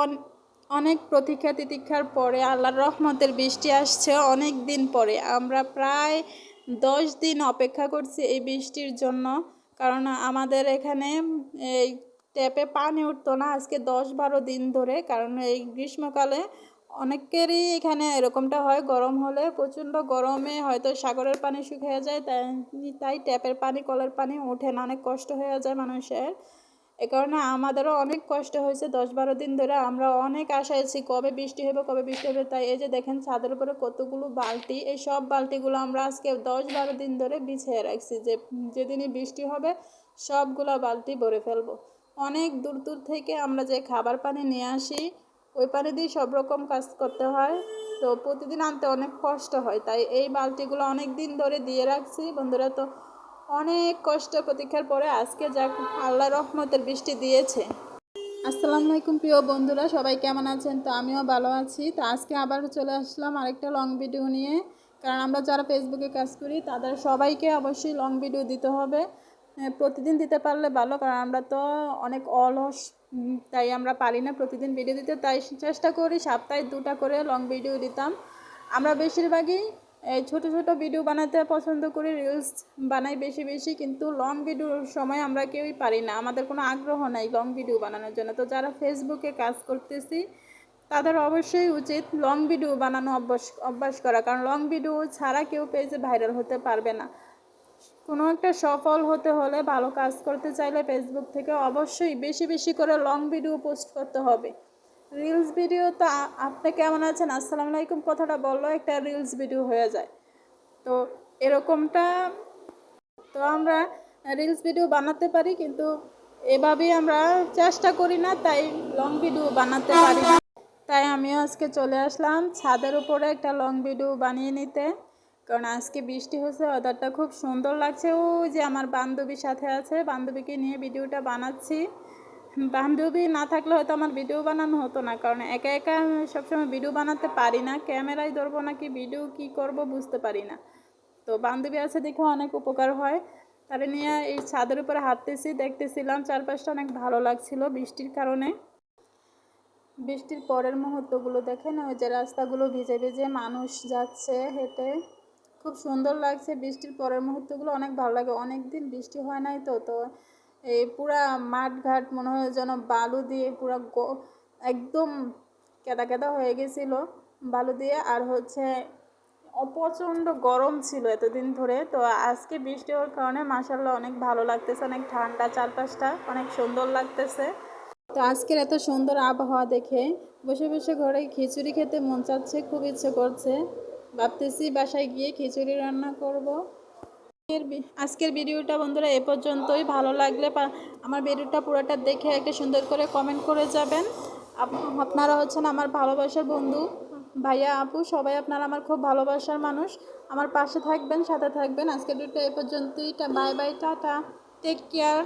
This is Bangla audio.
অন- অনেক প্রতীক্ষা তিতীক্ষার পরে আল্লাহর রহমতের বৃষ্টি আসছে অনেক দিন পরে। আমরা প্রায় দশ দিন অপেক্ষা করছি এই বৃষ্টির জন্য, কারণ আমাদের এখানে এই ট্যাপে পানি উঠতো না আজকে দশ বারো দিন ধরে, কারণ এই গ্রীষ্মকালে অনেকেরই এখানে এরকমটা হয়, গরম হলে প্রচণ্ড গরমে হয়তো সাগরের পানি শুকিয়ে যায়, তাই তাই ট্যাপের পানি, কলের পানি ওঠে না, অনেক কষ্ট হয়ে যায় মানুষের। এ কারণে আমাদেরও অনেক কষ্ট হয়েছে। দশ বারো দিন ধরে আমরা অনেক আশায় আছি, কবে বৃষ্টি হবে, কবে বৃষ্টি হবে। তাই এই যে দেখেন ছাদের উপরে কতগুলো বালতি, এই সব বালতিগুলো আমরা আজকে দশ বারো দিন ধরে বিছিয়ে রাখছি যে যেদিনই বৃষ্টি হবে সবগুলো বালতি ভরে ফেলব। অনেক দূর দূর থেকে আমরা যে খাবার পানি নিয়ে আসি, ওই পানি দিয়ে সব রকম কাজ করতে হয়। তো প্রতিদিন আনতে অনেক কষ্ট হয়। তাই এই বালতিগুলো অনেক দিন ধরে দিয়ে রাখছি। বন্ধুরা, তো অনেক কষ্ট প্রতীক্ষার পরে আজকে যাক আল্লাহ রহমতের বৃষ্টি দিয়েছে। আসসালামু আলাইকুম প্রিয় বন্ধুরা, সবাই কেমন আছেন? তো আমিও ভালো আছি। তো আজকে আবার চলে আসলাম আরেকটা লং ভিডিও নিয়ে। কারণ আমরা যারা ফেসবুকে কাজ করি, তাদের সবাইকে অবশ্যই লং ভিডিও দিতে হবে। প্রতিদিন দিতে পারলে ভালো, কারণ আমরা তো অনেক অলস তাই আমরা পারি না প্রতিদিন ভিডিও দিতে। তাই চেষ্টা করি, সপ্তাহে দুটা করে লং ভিডিও দিতাম। আমরা বেশিরভাগই এই ছোট ছোট ভিডিও বানাতে পছন্দ করি রিলস বানাই বেশি বেশি, কিন্তু লং ভিডিওর সময় আমরা কেউই পারি না। আমাদের কোনো আগ্রহ নাই লং ভিডিও বানানোর জন্য। তো যারা ফেসবুকে কাজ করতেছি, তাদের অবশ্যই উচিত লং ভিডিও বানানো অভ্যাস অভ্যাস করা। কারণ লং ভিডিও ছাড়া কেউ পেজে ভাইরাল হতে পারবে না। কোনো একটা সফল হতে হলে ভালো কাজ করতে চাইলে ফেসবুক থেকে অবশ্যই বেশি বেশি করে লং ভিডিও পোস্ট করতে হবে। রিলস ভিডিও তো আপনি কেমন আছেন? আসসালামু আলাইকুম। কথাটা বলল, একটা রিলস ভিডিও হয়ে যায়। তো এরকমটা, তো আমরা রিলস ভিডিও বানাতে পারি, কিন্তু এভাবেই আমরা চেষ্টা করি না, তাই লং ভিডিও বানাতে পারি না। তাই আমিও আজকে চলে আসলাম ছাদের উপরে একটা লং ভিডিও বানিয়ে নিতে। কারণ আজকে বৃষ্টি হচ্ছে ওয়েদারটা খুব সুন্দর লাগছে। ও যে আমার বান্ধবীর সাথে আছে, বান্ধবীকে নিয়ে ভিডিওটা বানাচ্ছি। বান্ধবী না থাকলে হয়তো আমার ভিডিও বানানো হতো না। কারণ একা একা সবসময় ভিডিও বানাতে পারি না, ক্যামেরায় ধরবো নাকি ভিডিও কি করব বুঝতে পারি না। তো বান্ধবী আছে দেখে অনেক উপকার হয়। তারে নিয়ে এই ছাদের উপরে হাঁটতেছি, দেখতেছিলাম চারপাশটা অনেক ভালো লাগছিল বৃষ্টির কারণে। বৃষ্টির পরের মুহূর্তগুলো দেখেন, ওই যে রাস্তাগুলো ভিজে ভিজে মানুষ যাচ্ছে হেঁটে। খুব সুন্দর লাগছে বৃষ্টির পরের মুহূর্তগুলো, অনেক ভালো লাগে। অনেক দিন বৃষ্টি হয় নাই তো তো এই পুরা মাঠ ঘাট মনে হয় যেন বালু দিয়ে পুরা একদম কেদা কেদা হয়ে গেছিল বালু দিয়ে। আর হচ্ছে প্রচণ্ড গরম ছিল এতদিন ধরে। তো আজকে বৃষ্টি হওয়ার কারণে মাসাল্লাহ অনেক ভালো লাগতেছে, অনেক ঠান্ডা চারপাশটা অনেক সুন্দর লাগতেছে। তো আজকের এত সুন্দর আবহাওয়া দেখে বসে বসে ঘরে খিচুড়ি খেতে মন চাচ্ছে, খুব ইচ্ছে করছে। ভাবতেছি বাসায় গিয়ে খিচুড়ি রান্না করব। আজকের ভিডিওটা বন্ধুরা এ পর্যন্তই। ভালো লাগলে আমার ভিডিওটা পুরোটা দেখে একটা সুন্দর করে কমেন্ট করে যাবেন। আপ- আপনারা হচ্ছেন আমার ভালোবাসার বন্ধু। ভাইয়া, আপু, সবাই আপনারা আমার খুব ভালোবাসার মানুষ। আমার পাশে থাকবেন, সাথে থাকবেন। আজকের ভিডিওটা এ পর্যন্তই। Bye bye, tata. Take care